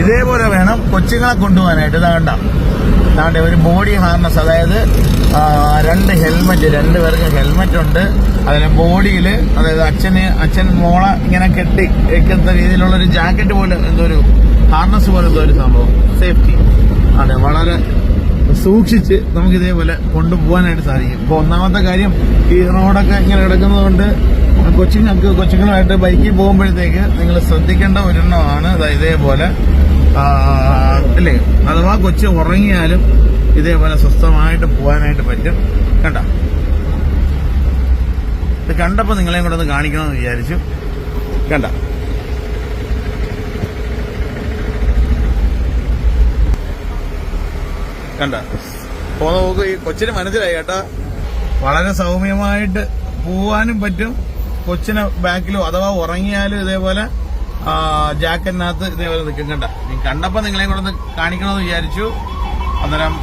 ഇതേപോലെ വേണം കൊച്ചുങ്ങളെ കൊണ്ടുപോകാനായിട്ട്. ഇതാകണ്ട കണ്ട? ഒരു ബോഡി ഹാർനസ്. അതായത് രണ്ട് ഹെൽമെറ്റ് രണ്ട് പേർക്ക് ഹെൽമെറ്റ് ഉണ്ട് അതിന് ബോഡിയിൽ അതായത് അച്ഛന് അച്ഛൻ മോളെ ഇങ്ങനെ കെട്ടി വെക്കുന്ന രീതിയിലുള്ള ഒരു ജാക്കറ്റ് പോലെ എന്തോ ഒരു ഹാർനസ് പോലെ എന്തോ ഒരു സംഭവം. സേഫ്റ്റി അതെ വളരെ സൂക്ഷിച്ച് നമുക്ക് ഇതേപോലെ കൊണ്ടുപോകാനായിട്ട് സാധിക്കും. ഇപ്പൊ ഒന്നാമത്തെ കാര്യം ഈ റോഡൊക്കെ ഇങ്ങനെ കിടക്കുന്നതുകൊണ്ട് കൊച്ചുങ്ങൾക്ക് കൊച്ചുങ്ങളുമായിട്ട് ബൈക്കിൽ പോകുമ്പോഴത്തേക്ക് നിങ്ങൾ ശ്രദ്ധിക്കേണ്ട ഒരെണ്ണമാണ്. ഇതേപോലെ അല്ലേ? അഥവാ കൊച്ചു ഉറങ്ങിയാലും ഇതേപോലെ സ്വസ്ഥമായിട്ട് പോകാനായിട്ട് പറ്റും. കണ്ട? ഇത് കണ്ടപ്പോൾ നിങ്ങളെയും കൂടെ ഒന്ന് കാണിക്കണമെന്ന് വിചാരിച്ചു. കണ്ട? കണ്ട. പോന്ന പോക്ക് ഈ കൊച്ചിന് മനസ്സിലായി കേട്ടാ വളരെ സൗമ്യമായിട്ട് പോവാനും പറ്റും. കൊച്ചിനെ ബാക്കിലോ അഥവാ ഉറങ്ങിയാലും ഇതേപോലെ ജാക്കറ്റിനകത്ത് ഇതേപോലെ നിൽക്കും. കണ്ട. നീ കണ്ടപ്പോ നിങ്ങളെ കൂടെ കാണിക്കണമെന്ന് വിചാരിച്ചു. അന്നേരം